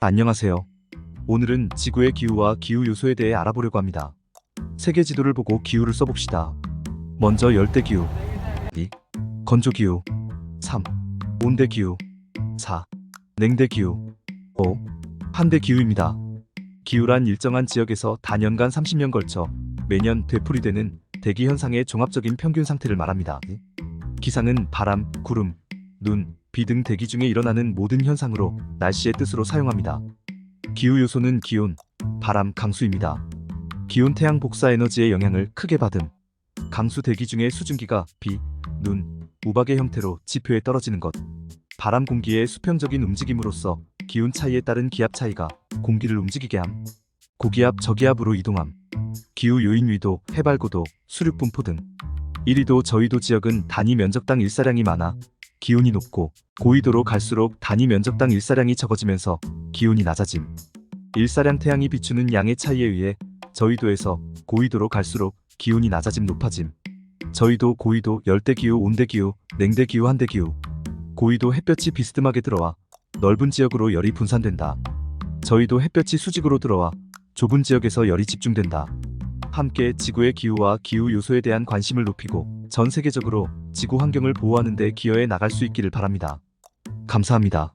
안녕하세요. 오늘은 지구의 기후와 기후 요소에 대해 알아보려고 합니다. 세계 지도를 보고 기후를 써봅시다. 먼저 열대 기후 2. 건조 기후 3. 온대 기후 4. 냉대 기후 5. 한대 기후입니다. 기후란 일정한 지역에서 단연간 30년 걸쳐 매년 되풀이되는 대기 현상의 종합적인 평균 상태를 말합니다. 기상은 바람, 구름, 눈, 비 등 대기 중에 일어나는 모든 현상으로 날씨의 뜻으로 사용합니다. 기후 요소는 기온, 바람, 강수입니다. 기온 태양 복사 에너지의 영향을 크게 받음. 강수 대기 중의 수증기가 비, 눈, 우박의 형태로 지표에 떨어지는 것. 바람 공기의 수평적인 움직임으로써 기온 차이에 따른 기압 차이가 공기를 움직이게 함. 고기압, 저기압으로 이동함. 기후 요인 위도, 해발 고도, 수륙 분포 등. 1위도 저위도 지역은 단위 면적당 일사량이 많아 기온이 높고 고위도로 갈수록 단위 면적당 일사량이 적어지면서 기온이 낮아짐. 일사량 태양이 비추는 양의 차이에 의해 저위도에서 고위도로 갈수록 기온이 낮아짐 높아짐. 저위도, 고위도, 열대기후, 온대기후, 냉대기후, 한대기후. 고위도 햇볕이 비스듬하게 들어와 넓은 지역으로 열이 분산된다. 저위도 햇볕이 수직으로 들어와 좁은 지역에서 열이 집중된다. 함께 지구의 기후와 기후 요소에 대한 관심을 높이고 전 세계적으로 지구 환경을 보호하는 데 기여해 나갈 수 있기를 바랍니다. 감사합니다.